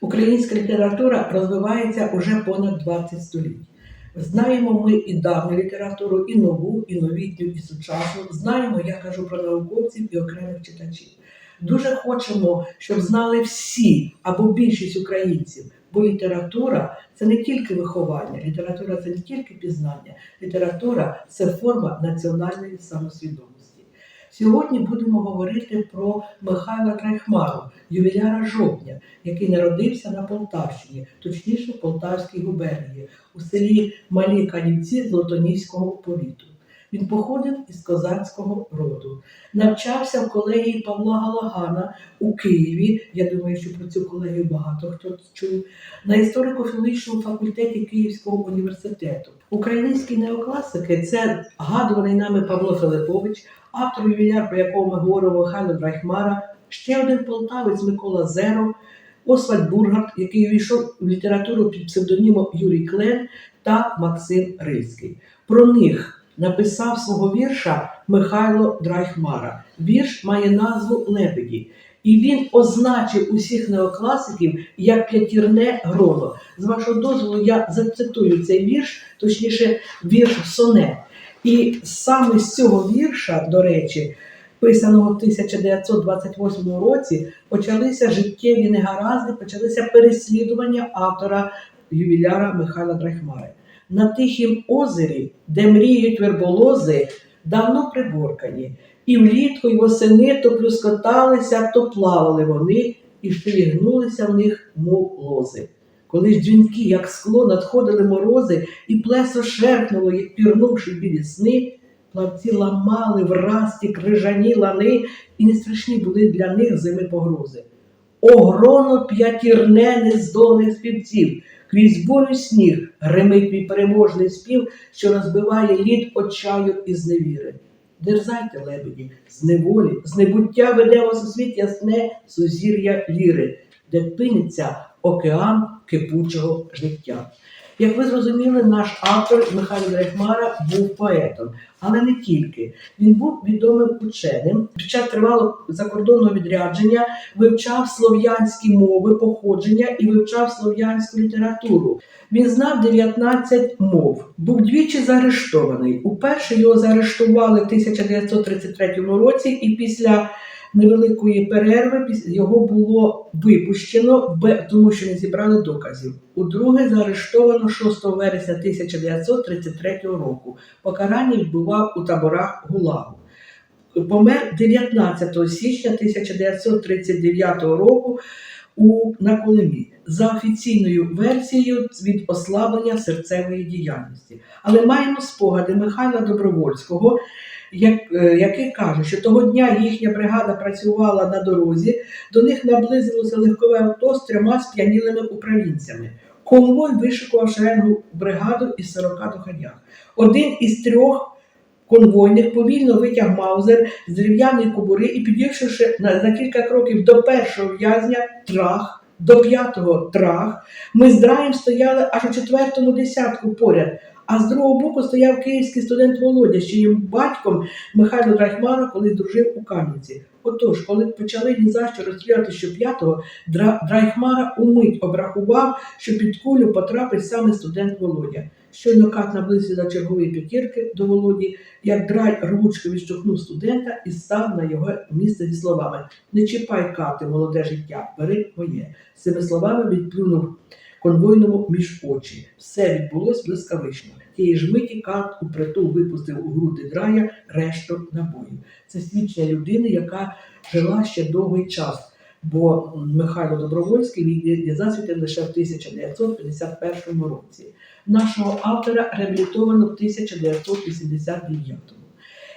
Українська література розвивається уже понад 20 століть. Знаємо ми і давню літературу, і нову, і новітню, і сучасну. Знаємо, я кажу про науковців і окремих читачів. Дуже хочемо, щоб знали всі або більшість українців, бо література це не тільки виховання, література це не тільки пізнання, література це форма національної самосвідомості. Сьогодні будемо говорити про Михайла Трайхмару, ювіляра жовтня, який народився на Полтавщині, точніше в Полтавській губернії, у селі Малі Канівці Золотоніського повіту. Він походив із козацького роду, навчався в колегії Павла Галагана у Києві. Я думаю, що про цю колегію багато хто чув, на історико-філологічному факультеті Київського університету. Українські неокласики це гадуваний нами Павло Филипович, автор ювіляр, про якого ми говоримо Михайло Драйхмара, ще один полтавець Микола Зеров, Освальд Бургард, який увійшов в літературу під псевдонімом Юрій Клен та Максим Рильський. Про них написав свого вірша Михайло Драйхмара. Вірш має назву Лебеді. І він означив усіх неокласиків як п'ятірне гроно. З вашого дозволу, я зацитую цей вірш, точніше, вірш сонет. І саме з цього вірша, до речі, писаного в 1928 році, почалися життєві негаразди, почалися переслідування автора ювіляра Михайла Драйхмари. На тихім озері, де мріють верболози, давно приборкані, і влітку й восени то плюскоталися, то плавали вони, і штрігнулися в них, мов лози. Коли ж дзвінки, як скло, надходили морози, і плесо шерхнуло, як пірнувши білі сни, плавці ламали враз ті крижані лани, і не страшні були для них зими погрози. Огроно п'ятірне нездолних співців, крізь бурю сніг гримить мій переможний спів, що розбиває лід очаю і зневіри. Дерзайте, лебеді, з неволі, з небуття веде вас у світ ясне сузір'я ліри, де пиниться океан кипучого життя. Як ви зрозуміли, наш автор Михайло Дрейхмара був поетом, але не тільки. Він був відомим ученим. Під час тривалого закордонного відрядження вивчав слов'янські мови походження і вивчав слов'янську літературу. Він знав 19 мов, був двічі заарештований. Уперше його заарештували в 1933 році, і після невеликої перерви його було випущено, тому що не зібрали доказів. Удруге заарештовано 6 вересня 1933 року. Покарання відбував у таборах ГУЛАГу. Помер 19 січня 1939 року у на Колимі за офіційною версією від ослаблення серцевої діяльності. Але маємо спогади Михайла Добровольського, як, е, який каже, що того дня їхня бригада працювала на дорозі, до них наблизилося легкове авто з трьома сп'янілими управлінцями. Конвой вишикував шеренгу бригаду із 40 доходях. Один із трьох конвойних повільно витяг маузер з дерев'яної кобури і, на, за кілька кроків до першого в'язня, трах, до п'ятого трах, ми з драєм стояли аж у четвертому десятку поряд. А з другого боку стояв київський студент Володя, чиїм батьком Михайло Драйхмара колись дружив у Кам'янці. Отож, коли почали ні за що розстріляти щоп'ятого, Дра- Драйхмара умить обрахував, що під кулю потрапить саме студент Володя. Щойно кат наблизився до чергової п'ятірки до Володі, як драй рвучко відштовхнув студента і став на його місце зі словами: Не чіпай кати, молоде життя, бери моє. З цими словами відплюнув конвойному між очі. Все відбулось блискавично. Тієї ж миті кат у притул випустив у груди драя решту набоїв. Це свідчення людини, яка жила ще довгий час. Бо Михайло Добровольський відійде засвітив лише в 1951 році. Нашого автора реабілітовано в 1989.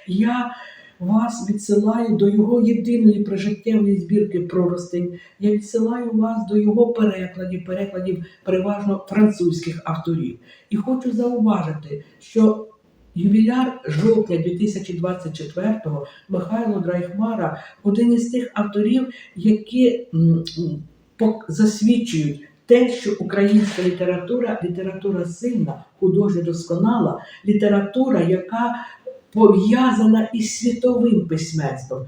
Я вас відсилаю до його єдиної прожиттєвої збірки проростень. Я відсилаю вас до його перекладів, перекладів переважно французьких авторів. І хочу зауважити, що ювіляр жовтня 2024-го Михайло Драйхмара один із тих авторів, які засвідчують. Те, що українська література література сильна, художньо досконала, література, яка пов'язана із світовим письменством.